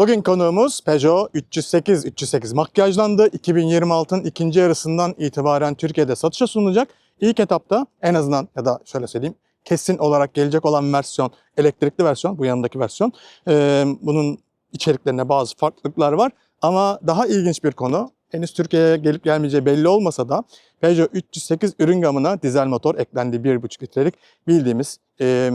Bugün konuğumuz Peugeot 308 308 makyajlandı. 2026'ın ikinci yarısından itibaren Türkiye'de satışa sunulacak. İlk etapta en azından ya da şöyle söyleyeyim kesin olarak gelecek olan versiyon elektrikli versiyon bu yanındaki versiyon. Ee, bunun içeriklerinde bazı farklılıklar var ama daha ilginç bir konu henüz Türkiye'ye gelip gelmeyeceği belli olmasa da Peugeot 308 ürün gamına dizel motor eklendi 1.5 litrelik bildiğimiz e,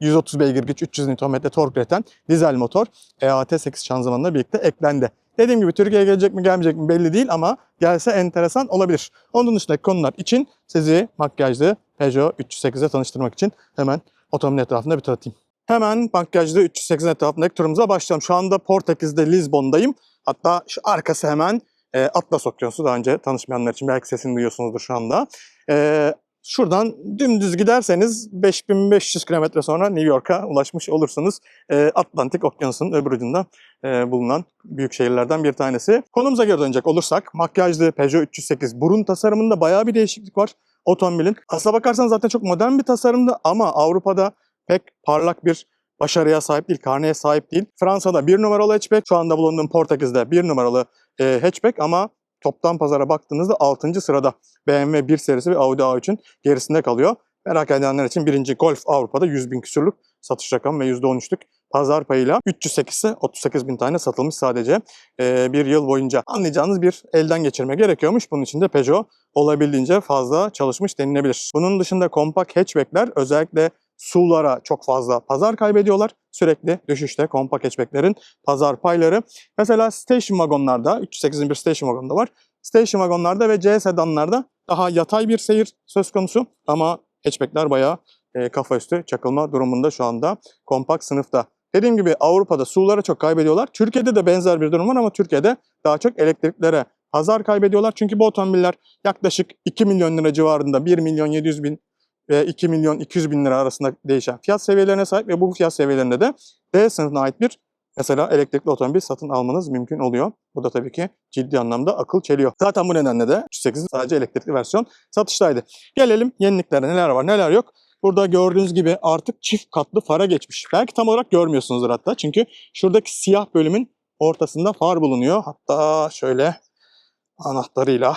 130 beygir güç 300 Nm tork üreten dizel motor E EAT8 şanzımanla birlikte eklendi. Dediğim gibi Türkiye'ye gelecek mi gelmeyecek mi belli değil ama gelse enteresan olabilir. Onun dışındaki konular için sizi makyajlı Peugeot 308'e tanıştırmak için hemen otomobil etrafında bir tanıtayım. Hemen makyajlı 308'in etrafındaki turumuza başlayalım. Şu anda Portekiz'de Lizbon'dayım. Hatta şu arkası hemen e, Atlas Okyanusu. Daha önce tanışmayanlar için belki sesini duyuyorsunuzdur şu anda. E, şuradan dümdüz giderseniz 5500 kilometre sonra New York'a ulaşmış olursunuz. E, Atlantik Okyanusu'nun öbür ucunda e, bulunan büyük şehirlerden bir tanesi. Konumuza geri dönecek olursak makyajlı Peugeot 308 burun tasarımında bayağı bir değişiklik var otomobilin. Aslına bakarsan zaten çok modern bir tasarımdı ama Avrupa'da pek parlak bir başarıya sahip değil, karneye sahip değil. Fransa'da bir numaralı hatchback, şu anda bulunduğum Portekiz'de bir numaralı e, hatchback ama toptan pazara baktığınızda 6. sırada BMW 1 serisi ve Audi A3'ün gerisinde kalıyor. Merak edenler için birinci Golf Avrupa'da 100 bin küsürlük satış rakamı ve %13'lük pazar payıyla 308 ise 38 bin tane satılmış sadece e, bir yıl boyunca. Anlayacağınız bir elden geçirme gerekiyormuş. Bunun için de Peugeot olabildiğince fazla çalışmış denilebilir. Bunun dışında kompakt hatchbackler özellikle SUV'lara çok fazla pazar kaybediyorlar. Sürekli düşüşte kompakt hatchbacklerin pazar payları. Mesela station wagonlarda, 308'in bir station wagonu da var. Station wagonlarda ve C sedanlarda daha yatay bir seyir söz konusu ama hatchbackler bayağı e, kafa üstü çakılma durumunda şu anda kompakt sınıfta. Dediğim gibi Avrupa'da SUV'lara çok kaybediyorlar. Türkiye'de de benzer bir durum var ama Türkiye'de daha çok elektriklere pazar kaybediyorlar. Çünkü bu otomobiller yaklaşık 2 milyon lira civarında 1 milyon 700 bin ve 2 milyon 200 bin lira arasında değişen fiyat seviyelerine sahip ve bu fiyat seviyelerinde de D sınıfına ait bir mesela elektrikli otomobil satın almanız mümkün oluyor. Bu da tabii ki ciddi anlamda akıl çeliyor. Zaten bu nedenle de 308'in sadece elektrikli versiyon satıştaydı. Gelelim yeniliklere neler var neler yok. Burada gördüğünüz gibi artık çift katlı fara geçmiş. Belki tam olarak görmüyorsunuzdur hatta. Çünkü şuradaki siyah bölümün ortasında far bulunuyor. Hatta şöyle anahtarıyla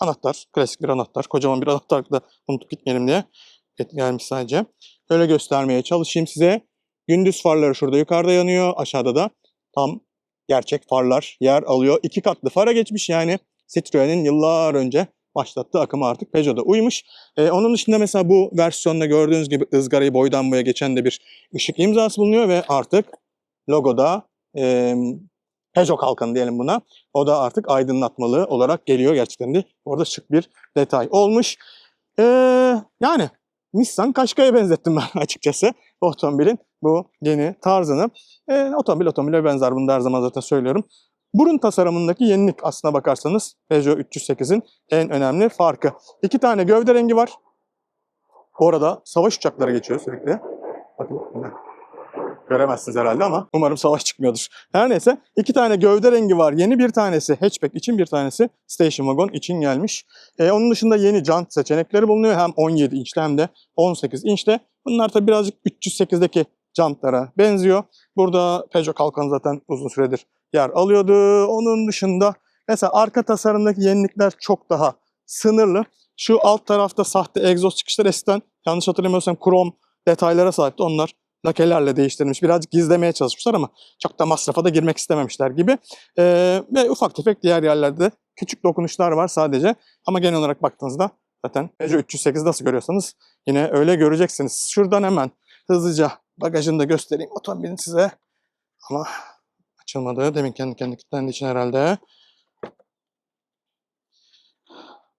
anahtar, klasik bir anahtar. Kocaman bir anahtarlıkla unutup gitmeyelim diye gelmiş sadece. Öyle göstermeye çalışayım size. Gündüz farları şurada yukarıda yanıyor. Aşağıda da tam gerçek farlar yer alıyor. İki katlı fara geçmiş yani. Citroen'in yıllar önce başlattığı akımı artık Peugeot'da uymuş. Ee, onun dışında mesela bu versiyonda gördüğünüz gibi ızgarayı boydan boya geçen de bir ışık imzası bulunuyor ve artık logoda e, Peugeot kalkanı diyelim buna. O da artık aydınlatmalı olarak geliyor gerçekten de. Orada şık bir detay olmuş. Ee, yani Nissan Qashqai'ye benzettim ben açıkçası otomobilin bu yeni tarzını. Ee, otomobil otomobile benzer bunu da her zaman zaten söylüyorum. Burun tasarımındaki yenilik aslına bakarsanız Peugeot 308'in en önemli farkı. İki tane gövde rengi var. Bu arada savaş uçakları geçiyor sürekli. Bakın göremezsiniz herhalde ama umarım savaş çıkmıyordur. Her neyse iki tane gövde rengi var. Yeni bir tanesi hatchback için bir tanesi station wagon için gelmiş. Ee, onun dışında yeni jant seçenekleri bulunuyor. Hem 17 inçte hem de 18 inçte. Bunlar tabi birazcık 308'deki jantlara benziyor. Burada Peugeot kalkanı zaten uzun süredir yer alıyordu. Onun dışında mesela arka tasarımdaki yenilikler çok daha sınırlı. Şu alt tarafta sahte egzoz çıkışlar eskiden yanlış hatırlamıyorsam krom detaylara sahipti. Onlar lakelerle değiştirilmiş. Birazcık gizlemeye çalışmışlar ama çok da masrafa da girmek istememişler gibi. Ee, ve ufak tefek diğer yerlerde küçük dokunuşlar var sadece. Ama genel olarak baktığınızda zaten Peugeot 308 nasıl görüyorsanız yine öyle göreceksiniz. Şuradan hemen hızlıca bagajını da göstereyim otomobilin size. Ama açılmadı. Demin kendi kendi kilitlendiği için herhalde.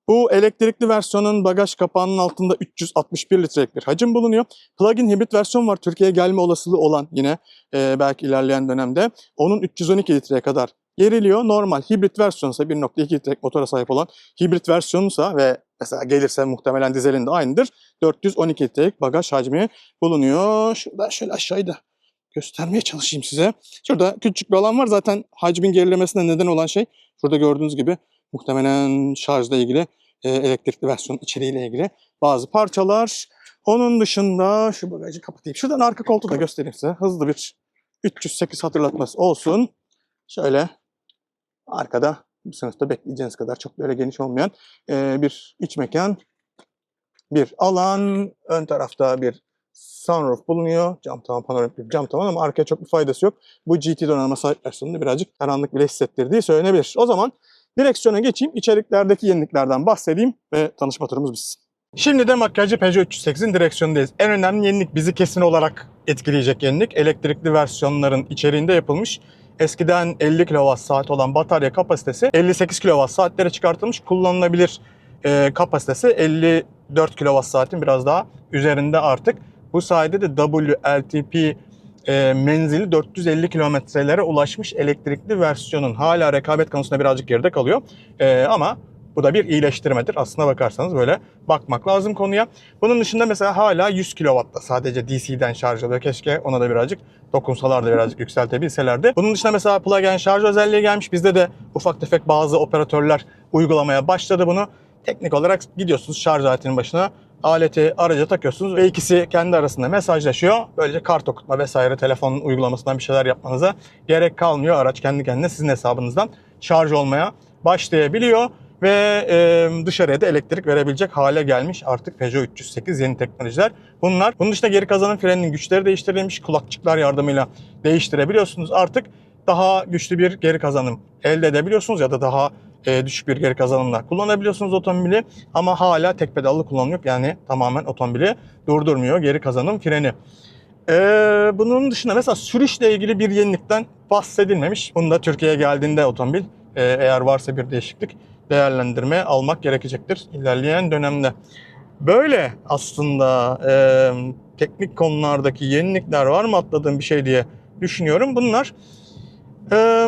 Bu elektrikli versiyonun bagaj kapağının altında 361 litrelik bir hacim bulunuyor. Plug-in hibrit versiyon var. Türkiye'ye gelme olasılığı olan yine e, belki ilerleyen dönemde. Onun 312 litreye kadar geriliyor. Normal hibrit versiyonsa 1.2 litrelik motora sahip olan hibrit versiyonsa ve mesela gelirse muhtemelen dizelin de aynıdır. 412 litrelik bagaj hacmi bulunuyor. Şurada şöyle aşağıya da göstermeye çalışayım size. Şurada küçük bir alan var. Zaten hacmin gerilemesine neden olan şey şurada gördüğünüz gibi muhtemelen şarjla ilgili e, elektrikli versiyon içeriğiyle ilgili bazı parçalar. Onun dışında şu bagajı kapatayım. Şuradan arka koltuğu da göstereyim size. Hızlı bir 308 hatırlatması olsun. Şöyle arkada bu sınıfta bekleyeceğiniz kadar çok böyle geniş olmayan e, bir iç mekan, bir alan. Ön tarafta bir sunroof bulunuyor. Cam tavan, panoramik bir cam tavan ama arkaya çok bir faydası yok. Bu GT donanıma sahip versiyonunda birazcık karanlık bile hissettirdiği söylenebilir. O zaman direksiyona geçeyim. İçeriklerdeki yeniliklerden bahsedeyim ve tanışma turumuz bitsin. Şimdi de makyajcı Peugeot 308'in direksiyonundayız. En önemli yenilik bizi kesin olarak etkileyecek yenilik. Elektrikli versiyonların içeriğinde yapılmış. Eskiden 50 kWh olan batarya kapasitesi 58 kWh'lere çıkartılmış. Kullanılabilir e, kapasitesi 54 kWh'in biraz daha üzerinde artık. Bu sayede de WLTP e, menzili 450 kilometrelere ulaşmış elektrikli versiyonun hala rekabet konusunda birazcık geride kalıyor. E, ama bu da bir iyileştirmedir. Aslına bakarsanız böyle bakmak lazım konuya. Bunun dışında mesela hala 100 kW'da sadece DC'den şarj oluyor. Keşke ona da birazcık dokunsalar da birazcık yükseltebilselerdi. Bunun dışında mesela plug-in şarj özelliği gelmiş. Bizde de ufak tefek bazı operatörler uygulamaya başladı bunu. Teknik olarak gidiyorsunuz şarj aletinin başına aleti araca takıyorsunuz ve ikisi kendi arasında mesajlaşıyor. Böylece kart okutma vesaire telefonun uygulamasından bir şeyler yapmanıza gerek kalmıyor. Araç kendi kendine sizin hesabınızdan şarj olmaya başlayabiliyor ve e, dışarıya da elektrik verebilecek hale gelmiş artık Peugeot 308 yeni teknolojiler. Bunlar. Bunun dışında geri kazanım freninin güçleri değiştirilmiş. Kulakçıklar yardımıyla değiştirebiliyorsunuz. Artık daha güçlü bir geri kazanım elde edebiliyorsunuz ya da daha e, düşük bir geri kazanımla kullanabiliyorsunuz otomobili ama hala tek pedallı kullanım yok. Yani tamamen otomobili durdurmuyor geri kazanım freni. Ee, bunun dışında mesela sürüşle ilgili bir yenilikten bahsedilmemiş. Bunu da Türkiye'ye geldiğinde otomobil e, eğer varsa bir değişiklik değerlendirme almak gerekecektir ilerleyen dönemde. Böyle aslında e, teknik konulardaki yenilikler var mı atladığım bir şey diye düşünüyorum. Bunlar e,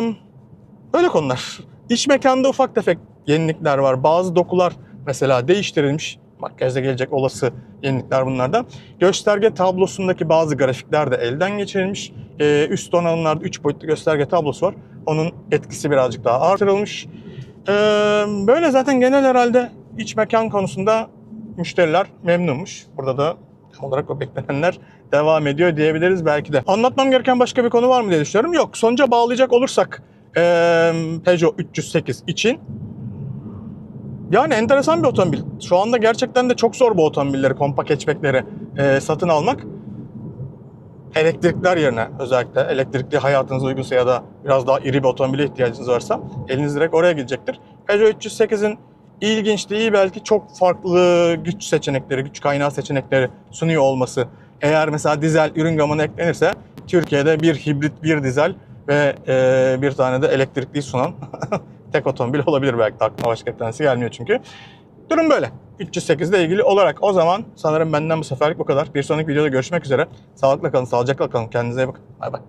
böyle konular. İç mekanda ufak tefek yenilikler var. Bazı dokular mesela değiştirilmiş. Makyajda gelecek olası yenilikler bunlardan. Gösterge tablosundaki bazı grafikler de elden geçirilmiş. Ee, üst donanımlarda 3 boyutlu gösterge tablosu var. Onun etkisi birazcık daha artırılmış. Ee, böyle zaten genel herhalde iç mekan konusunda müşteriler memnunmuş. Burada da tam olarak o beklenenler devam ediyor diyebiliriz belki de. Anlatmam gereken başka bir konu var mı diye düşünüyorum. Yok. Sonuca bağlayacak olursak ee, Peugeot 308 için yani enteresan bir otomobil. Şu anda gerçekten de çok zor bu otomobilleri, kompakt hatchback'leri e, satın almak. Elektrikler yerine özellikle elektrikli hayatınız uygunsa ya da biraz daha iri bir otomobile ihtiyacınız varsa eliniz direkt oraya gidecektir. Peugeot 308'in ilginçliği belki çok farklı güç seçenekleri, güç kaynağı seçenekleri sunuyor olması. Eğer mesela dizel ürün gamına eklenirse Türkiye'de bir hibrit, bir dizel ve e, bir tane de elektrikli sunan tek otomobil olabilir belki de aklıma başka bir tanesi gelmiyor çünkü. Durum böyle. 308 ile ilgili olarak o zaman sanırım benden bu seferlik bu kadar. Bir sonraki videoda görüşmek üzere. Sağlıkla kalın, sağlıcakla kalın. Kendinize iyi bakın. Bay bay.